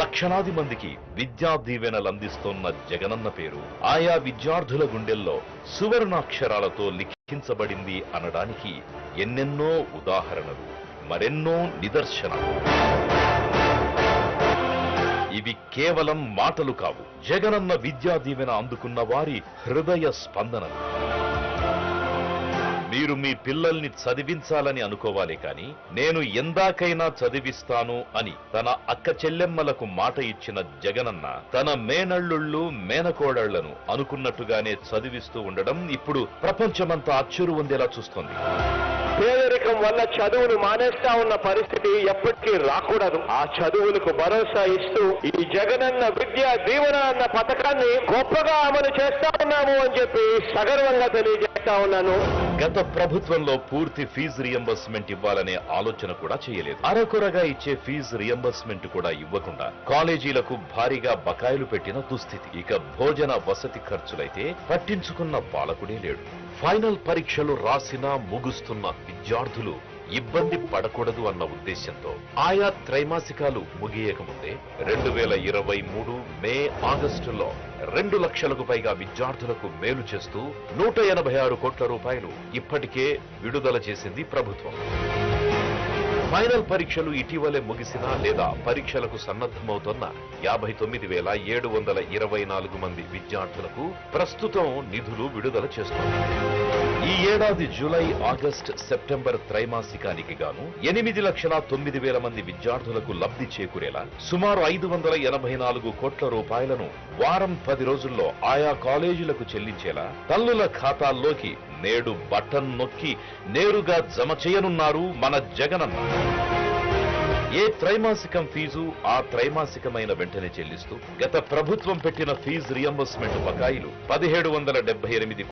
లక్షలాది మందికి విద్యా దీవెనలు అందిస్తోన్న జగనన్న పేరు ఆయా విద్యార్థుల గుండెల్లో సువర్ణాక్షరాలతో లిఖించబడింది అనడానికి ఎన్నెన్నో ఉదాహరణలు మరెన్నో నిదర్శనాలు. ఇవి కేవలం మాటలు కావు జగనన్న విద్యా దీవెన అందుకున్న వారి హృదయ స్పందనలు. మీరు మీ పిల్లల్ని చదివించాలని అనుకోవాలి కాని నేను ఎందాకైనా చదివిస్తాను అని తన అక్క చెల్లెమ్మలకు మాట ఇచ్చిన జగనన్న తన మేనళ్ళుళ్ళు మేనకోడళ్ళను అనుకున్నట్టుగానే చదివిస్తూ ఉండడం ఇప్పుడు ప్రపంచమంతా అచ్చురు ఉందేలా చూస్తోంది. పేదరికం వల్ల చదువును మానేస్తా ఉన్న పరిస్థితి ఎప్పటికీ రాకూడదు. ఆ చదువులకు భరోసా ఇస్తూ ఈ జగనన్న విద్యా దీవెన అన్న పథకాన్ని గొప్పగా అమలు చేస్తా ఉన్నాము అని చెప్పి సగర్వంగా తెలియజేస్తా ఉన్నాను. గత ప్రభుత్వంలో పూర్తి ఫీజు రియంబర్స్మెంట్ ఇవ్వాలనే ఆలోచన కూడా చేయలేదు. అరకొరగా ఇచ్చే ఫీజు రియంబర్స్మెంట్ కూడా ఇవ్వకుండా కాలేజీలకు భారీగా బకాయిలు పెట్టిన దుస్థితి. ఇక భోజన వసతి ఖర్చులైతే పట్టించుకున్న పాలకుడే లేడు. ఫైనల్ పరీక్షలు రాసినా ముగుస్తున్న విద్యార్థులు ఇబ్బంది పడకూడదు అన్న ఉద్దేశంతో ఆయా త్రైమాసికాలు ముగియకముందే రెండు వేల ఇరవై మూడు మే ఆగస్టులో రెండు లక్షలకు పైగా విద్యార్థులకు మేలు చేస్తూ నూట ఎనభై ఆరు కోట్ల రూపాయలు ఇప్పటికే విడుదల చేసింది ప్రభుత్వం. ఫైనల్ పరీక్షలు ఇటీవలే ముగిసినా లేదా పరీక్షలకు సన్నద్ధమవుతున్న యాభై తొమ్మిది వేల ఏడు వందల ఇరవై నాలుగు మంది విద్యార్థులకు ప్రస్తుతం నిధులు విడుదల చేస్తోంది ఈ ఏడాది జూలై ఆగస్ట్ సెప్టెంబర్ త్రైమాసికానికి గాను ఎనిమిది లక్షల తొమ్మిది వేల మంది విద్యార్థులకు లబ్ధి చేకూరేలా సుమారు ఐదు వందల ఎనభై నాలుగు కోట్ల రూపాయలను వారం పది రోజుల్లో ఆయా కాలేజీలకు చెల్లించేలా తల్లుల ఖాతాల్లోకి నేడు బటన్ నొక్కి నేరుగా జమ చేయనున్నారు మన జగనన్న. ఏ త్రైమాసికం ఫీజు ఆ త్రైమాసికమైన వెంటనే చెల్లిస్తూ గత ప్రభుత్వం పెట్టిన ఫీజు రియంబర్స్మెంట్ బకాయిలు పదిహేడు వందల డెబ్బై ఎనిమిది